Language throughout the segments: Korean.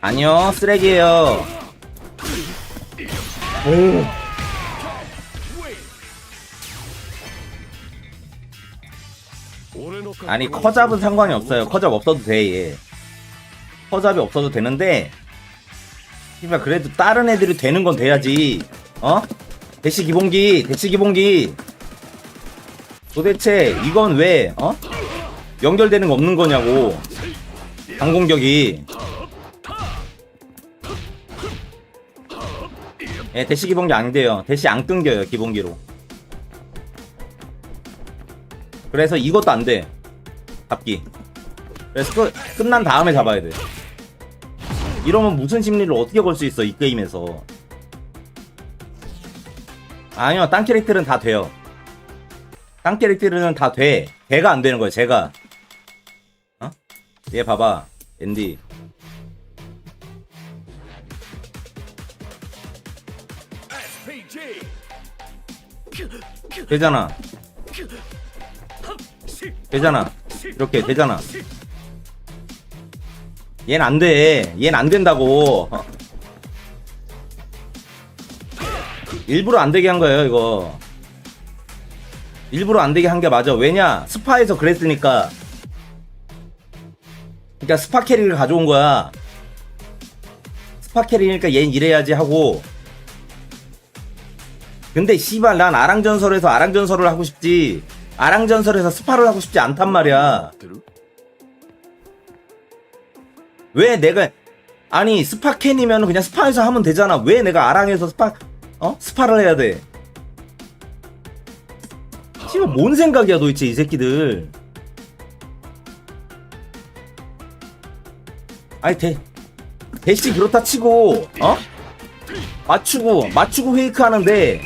아니요 쓰레기예요. 아니 커잡은 상관이 없어요. 커잡 없어도 돼 얘. 커잡이 없어도 되는데 씨발 그래도 다른 애들이 되는 건 돼야지 어? 대시 기본기 대시 기본기 도대체 이건 왜 어? 연결되는 거 없는 거냐고 강공격이 예, 대시 기본기 안 돼요. 대시 안 끊겨요, 기본기로. 그래서 이것도 안 돼. 잡기. 끝, 끝난 다음에 잡아야 돼. 이러면 무슨 심리를 어떻게 걸 수 있어, 이 게임에서. 아니요, 딴 캐릭터는 다 돼요. 딴 캐릭터는 다 돼. 걔가 안 되는 거야, 제가. 어? 얘 봐봐. 앤디. 되잖아. 되잖아. 이렇게 되잖아. 얘는 안 돼. 얘는 안 된다고. 어. 일부러 안 되게 한 거예요, 이거. 일부러 안 되게 한 게 맞아. 왜냐? 스파에서 그랬으니까. 그러니까 스파 캐리를 가져온 거야. 스파 캐리니까 얘는 이래야지 하고. 근데 씨발 난 아랑전설에서 아랑전설을 하고 싶지. 아랑전설에서 스파를 하고 싶지 않단 말이야. 왜 내가 아니 스파캔이면 그냥 스파에서 하면 되잖아. 왜 내가 아랑에서 스파 어 스파를 해야 돼? 씨발 뭔 생각이야 도대체 이 새끼들. 아니 대 대시 그렇다 치고 어 맞추고 맞추고 페이크 하는데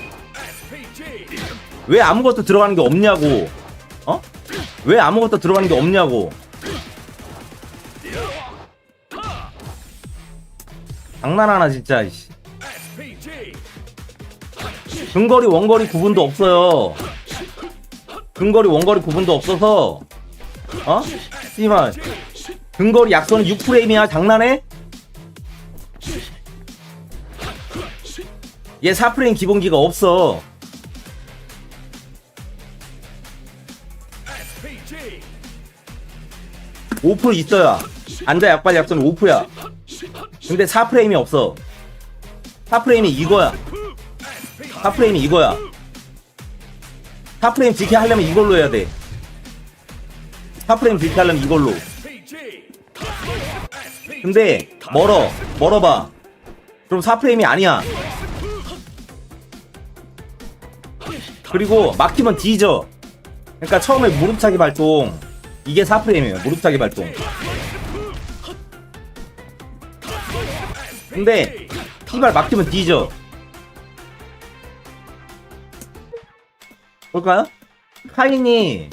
왜 아무것도 들어가는 게 없냐고 어? 왜 아무것도 들어가는 게 없냐고 장난하나 진짜 이씨. 근거리 원거리 구분도 없어요 근거리 원거리 구분도 없어서 어? 씨발 근거리 약선은 6프레임이야 장난해? 얘 4프레임 기본기가 없어 5% 있어야 앉아 약발 약선 5%야 근데 4프레임이 없어. 4프레임이 이거야. 4프레임이 이거야. 4프레임 지켜 하려면 이걸로 해야 돼. 4프레임 지켜 하려면 이걸로. 근데 멀어. 멀어봐. 그럼 4프레임이 아니야. 그리고 막히면 뒤져. 그러니까 처음에 무릎차기 발동. 이게 4프레임이에요. 무릎차기 발동 근데 피발 막히면 뒤져. 볼까요? 카인이.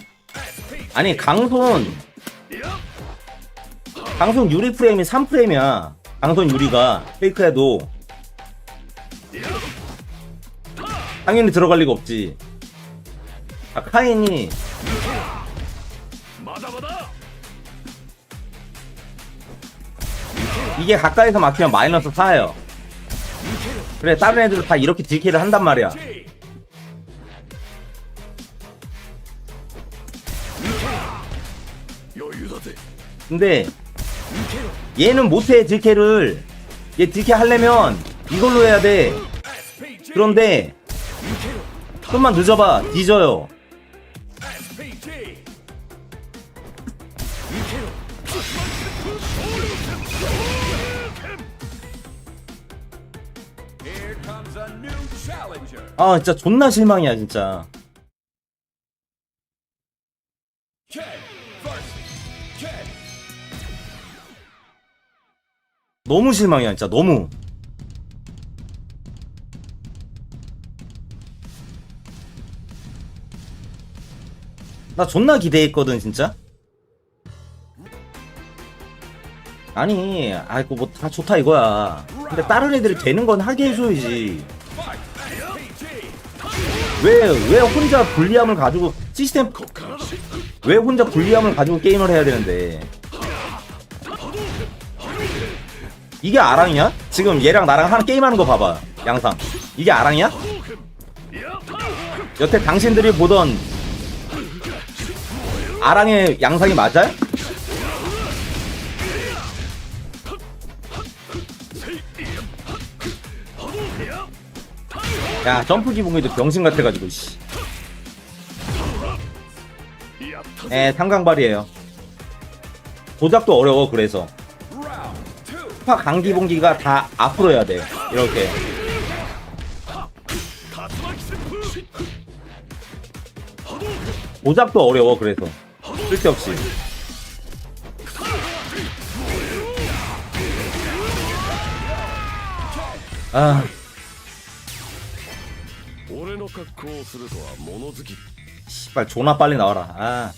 아니 강손. 강손 유리 프레임이 3프레임이야. 강손 유리가. 페이크해도. 당연히 들어갈 리가 없지. 아 카인이 이게 가까이서 막히면 마이너스 4예요. 그래 다른 애들 다 이렇게 딜킬을 한단 말이야. 근데 얘는 못해 딜캐를. 얘 딜캐 하려면 이걸로 해야 돼. 그런데 좀만 늦어봐. 뒤져요 아 진짜 존나 실망이야 진짜. 너무 실망이야 진짜 너무 나 존나 기대했거든 진짜 아니 아이고 뭐 다 좋다 이거야 근데 다른 애들이 되는 건 하게 해줘야지. 왜 왜 혼자 불리함을 가지고 시스템 왜 혼자 불리함을 가지고 게임을 해야 되는데 이게 아랑이야? 지금 얘랑 나랑 하는 게임하는 거 봐봐 양상 이게 아랑이야? 여태 당신들이 보던 아랑의 양상이 맞아요? 야 점프 기봉이도 병신 같아가지고 씨. 에 삼강발이에요. 조작도 어려워 그래서. 스파 강기봉기가 다 앞으로 해야 돼 이렇게. 조작도 어려워 그래서. 쓸데없이. 아 씨발 존나 빨리 나와라. 아